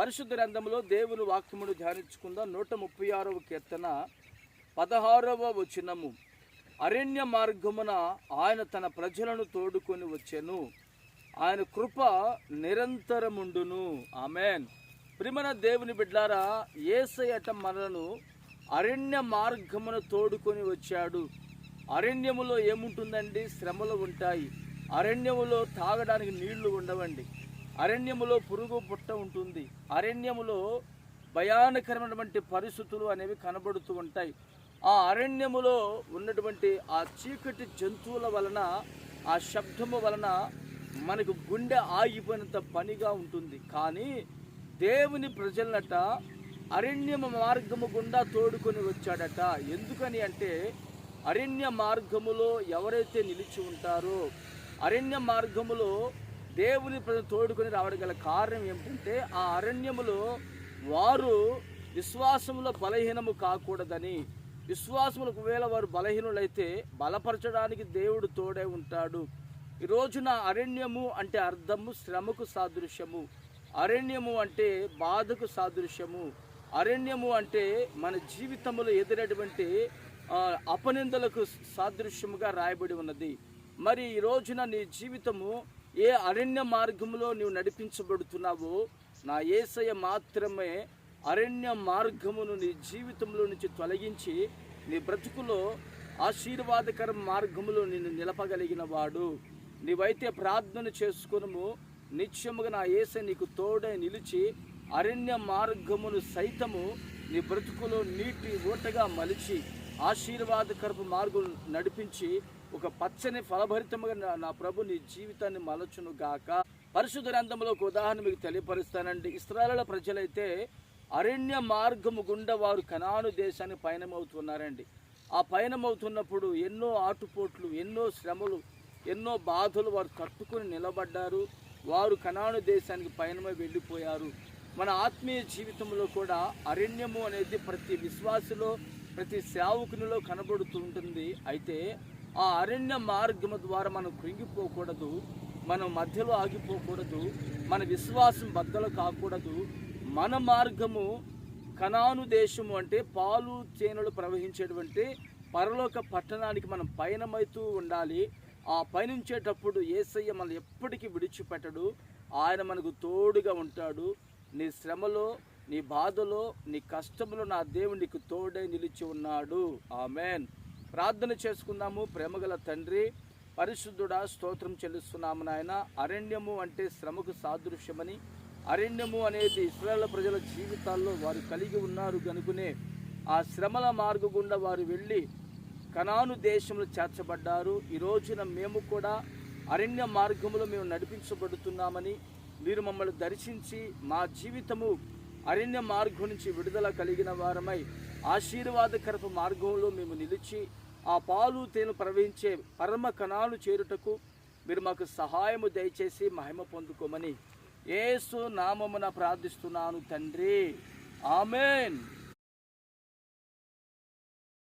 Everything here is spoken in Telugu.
పరిశుద్ధ గ్రంథంలో దేవుని వాక్యమును ధ్యానించుకుందాం. నూట ముప్పై ఆరవ కీర్తన పదహారవ వచనము. అరణ్య మార్గమున ఆయన తన ప్రజలను తోడుకొని వచ్చెను. ఆయన కృప నిరంతరముండును. ఆమెన్. ప్రిమన దేవుని బిడ్లారా ఏసయట మనలను అరణ్య మార్గమున తోడుకొని వచ్చాడు. అరణ్యములో ఏముంటుందండి? శ్రమలు ఉంటాయి. అరణ్యములో తాగడానికి నీళ్ళు ఉండవండి. అరణ్యములో పురుగు పుట్ట ఉంటుంది. అరణ్యములో భయానకరమైనటువంటి పరిస్థితులు అనేవి కనబడుతూ ఉంటాయి. ఆ అరణ్యములో ఉన్నటువంటి ఆ చీకటి జంతువుల వలన ఆ శబ్దము వలన మనకు గుండె ఆగిపోయినంత పనిగా ఉంటుంది. కానీ దేవుని ప్రజలనట అరణ్యము మార్గము గుండా తోడుకొని వచ్చాడట. ఎందుకని అంటే అరణ్య మార్గములో ఎవరైతే నిలిచి ఉంటారో అరణ్య మార్గములో దేవుని ప్రజలు తోడుకొని రావడం గల కారణం ఏమిటంటే ఆ అరణ్యములో వారు విశ్వాసములో బలహీనము కాకూడదని. విశ్వాసములకు ఒకవేళ వారు బలహీనులైతే బలపరచడానికి దేవుడు తోడే ఉంటాడు. ఈ రోజున అరణ్యము అంటే అర్థము శ్రమకు సాదృశ్యము. అరణ్యము అంటే బాధకు సాదృశ్యము. అరణ్యము అంటే మన జీవితంలో ఎదురైనటువంటి అపనిందలకు సాదృశ్యముగా రాయబడి ఉన్నది. మరి ఈ రోజున నీ జీవితము ఏ అరణ్య మార్గంలో నీవు నడిపించబడుతున్నావో నా ఏసయ మాత్రమే అరణ్య మార్గమును నీ జీవితంలో నుంచి తొలగించి నీ బ్రతుకులో ఆశీర్వాదకర మార్గములో నిన్ను నిలపగలిగిన వాడు. నీవైతే ప్రార్థన చేసుకునము. నిత్యముగా నా ఏస నీకు తోడై నిలిచి అరణ్య మార్గమును సైతము నీ బ్రతుకులో నీటి ఊటగా మలిచి ఆశీర్వాదకరపు మార్గం నడిపించి ఒక పచ్చని ఫలభరితముగా నా- ప్రభు నీ జీవితాన్ని మలచును గాక. పరిశుద్ధ గ్రంథంలో ఒక ఉదాహరణ మీకు తెలియపరుస్తానండి. ఇస్రాయల ప్రజలైతే అరణ్య మార్గము గుండా వారు కనాను దేశాన్ని పయనమవుతున్నారండి. ఆ పయనమవుతున్నప్పుడు ఎన్నో ఆటుపోట్లు ఎన్నో శ్రమలు ఎన్నో బాధలు వారు తట్టుకుని నిలబడ్డారు. వారు కనాను దేశానికి పయనమై వెళ్ళిపోయారు. మన ఆత్మీయ జీవితంలో కూడా అరణ్యము అనేది ప్రతి విశ్వాసిలో ప్రతి సేవకునిలో కనబడుతూ ఉంటుంది. అయితే ఆ అరణ్య మార్గము ద్వారా మనం కృంగిపోకూడదు మనం మధ్యలో ఆగిపోకూడదు మన విశ్వాసం బద్దలు కాకూడదు. మన మార్గము కనాను దేశము అంటే పాలు చేనులు ప్రవహించేటువంటి పరలోక పట్టణానికి మనం పయనమవుతూ ఉండాలి. ఆ పయనించేటప్పుడు ఏసయ్య మనం ఎప్పటికీ విడిచిపెట్టడు. ఆయన మనకు తోడుగా ఉంటాడు. నీ శ్రమలో నీ బాధలో నీ కష్టంలో నా దేవుడు నీకు తోడై నిలిచి ఉన్నాడు. ఆమెన్. ప్రార్థన చేసుకుందాము ప్రేమగల తండ్రి. పరిశుద్ధుడా స్తోత్రం చెల్లిస్తున్నాము నాయన. అరణ్యము అంటే శ్రమకు సాదృశ్యమని అరణ్యము అనేది ఇస్రాయల్ ప్రజల జీవితాల్లో వారు కలిగి ఉన్నారు కనుకునే ఆ శ్రమల మార్గ గుండా వారు వెళ్ళి కనాను దేశంలో చేర్చబడ్డారు. ఈ రోజున మేము కూడా అరణ్య మార్గములో మేము నడిపించబడుతున్నామని మీరు మమ్మల్ని దర్శించి మా జీవితము అరణ్య మార్గం నుంచి విడుదల కలిగిన వారమై ఆశీర్వాదకరపు మార్గంలో మేము నిలిచి ఆ పాలు తేను ప్రవహించే పరమ కణాలు చేరుటకు మీరు మాకు సహాయము దయచేసి మహిమ పొందుకోమని ఏసు నామమున ప్రార్థిస్తున్నాను తండ్రి. ఆమెన్.